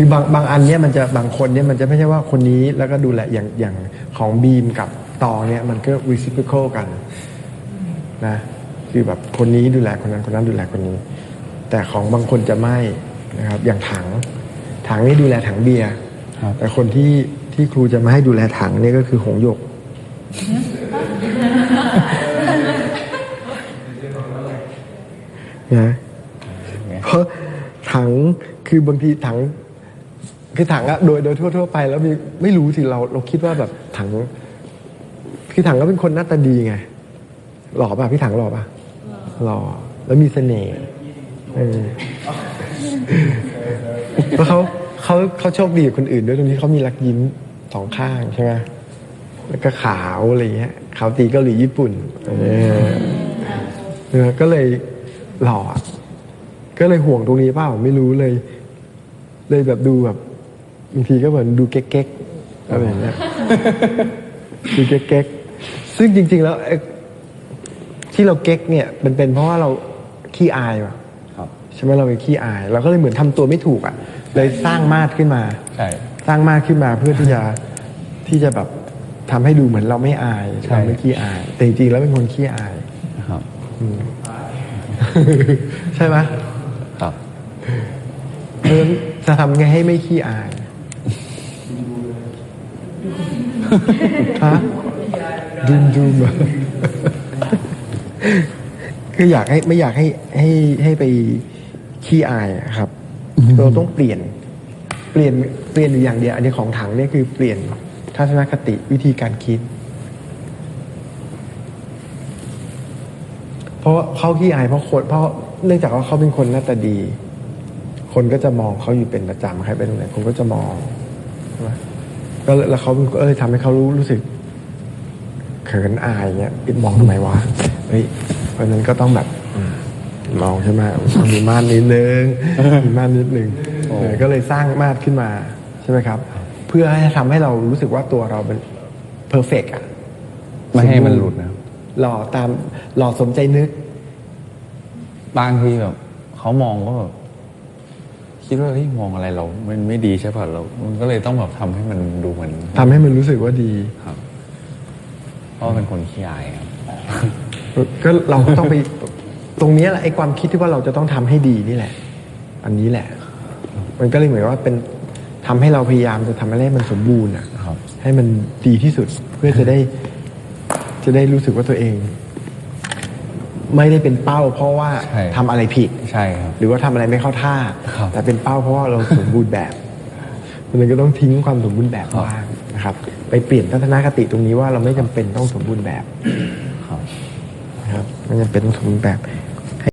คือบางบางอันเนี่ยมันจะบางคนเนี่ยมันจะไม่ใช่ว่าคนนี้แล้วก็ดูแลอย่างอย่างของบีมกับตองเนี่ยมันก็ reciprocal กันนะคือแบบคนนี้ดูแลคนนั้นคนนั้นดูแลคนนี้ แต่ของบางคนจะไม่นะครับอย่างถังถังนี่ดูแลถังเบียร์ครับแต่คนที่ที่ครูจะมาให้ดูแลถังเนี่ยก็คือหงหยกนะเพราะถังคือบางทีถัง คือถังอะโดยโดยทั่ว ๆ ไป แล้วมีไม่รู้สิเราเราคิดว่าแบบถัง คือถังก็เป็นคนหน้าตาดีไง หล่อป่ะพี่ถังหล่อป่ะหล่อแล้วมีเสน่ห์เออเพราะเขาเขาเขาโชคดีกว่าคนอื่นด้วยตรงที่เขามีรักยิ้มสองข้างใช่ไหมแล้วก็ขาวอะไรเงี้ยขาวตีเกาหลีญี่ปุ่นเออเออก็เลยหล่อก็เลยห่วงตรงนี้เปล่าไม่รู้เลย เลยแบบดูแบบ บางทีก็เหมือนดูเก๊กๆอะไรอย่างเงี้ยดูเก๊กๆซึ่งจริง ๆ แล้วไอ้ที่เราเก๊กเนี่ยมันเป็นเพราะว่าเราขี้อายว่ะครับใช่ไหมเราเป็นขี้อาย เราก็เลยเหมือนทำตัวไม่ถูกอะ เลยสร้างมาดขึ้นมาใช่สร้างมาดขึ้นมาเพื่อที่จะที่จะแบบทำให้ดูเหมือนเราไม่อายใช่เราไม่ขี้อาย แต่จริงๆแล้วเป็นคนขี้อายครับใช่ไหมครับเพราะฉะนั้นจะทำไงให้ไม่ขี้อาย ฮะดูมดูมอะคืออยากให้ไม่อยากให้ให้ให้ไปขี้อายอะครับ เราต้องเปลี่ยน เปลี่ยนเปลี่ยนอยู่อย่างเดียวอันนี้ของถังเนี่ยคือเปลี่ยนทัศนคติวิธีการคิด เพราะเขาขี้อายเพราะคนเพราะเนื่องจากว่าเขาเป็นคนหน้าตาดี คนก็จะมองเขาอยู่เป็นประจำใครไปตรงไหนคนก็จะมองใช่ไหม ก็เลยแล้วเขาก็เลยทำให้เขารู้รู้สึกเขินอายเงี้ยปิดมองทำไมวะเฮ้ยเพราะฉะนั้นก็ต้องแบบอืมมองใช่ไหมต้องมีม่านนิดนึงมีม่านนิดนึงเออก็เลยสร้างม่านขึ้นมาใช่ไหมครับ เพื่อให้ทำให้เรารู้สึกว่าตัวเราเป็นเพอร์เฟกอะไม่ให้มันหลุดนะครับหล่อตามหล่อสมใจนึก บางทีแบบเขามองก็แบบ คิดว่าเฮ้ยมองอะไรเรามันไม่ดีใช่ป่ะเรามันก็เลยต้องแบบทำให้มันดูเหมือนทำให้มันรู้สึกว่าดี ครับ เพราะว่าเป็นคนขี้อายครับก็เราก็ต้องไป ตรงเนี้ยแหละไอ้ความคิดที่ว่าเราจะต้องทำให้ดีนี่แหละ อันนี้แหละ มันก็เลยเหมือนว่าเป็นทำให้เราพยายามจะทำอะไรให้มันสมบูรณ์อะ ครับ ให้มันดีที่สุดเพื่อจะได้ จะได้รู้สึกว่าตัวเอง ไม่ได้เป็นเป้า เพราะว่าใช่ ทำอะไรผิด ใช่ครับ หรือว่าทำอะไรไม่เข้าท่า ครับ แต่เป็นเป้าเพราะว่าเราสมบูรณ์แบบมันก็ต้องทิ้งความสมบูรณ์แบบครับบ้างนะครับ ไปเปลี่ยนทัศนคติตรงนี้ว่าเราไม่จำเป็นต้องสมบูรณ์แบบครับ นะครับไม่จำเป็นต้องสมบูรณ์แบบ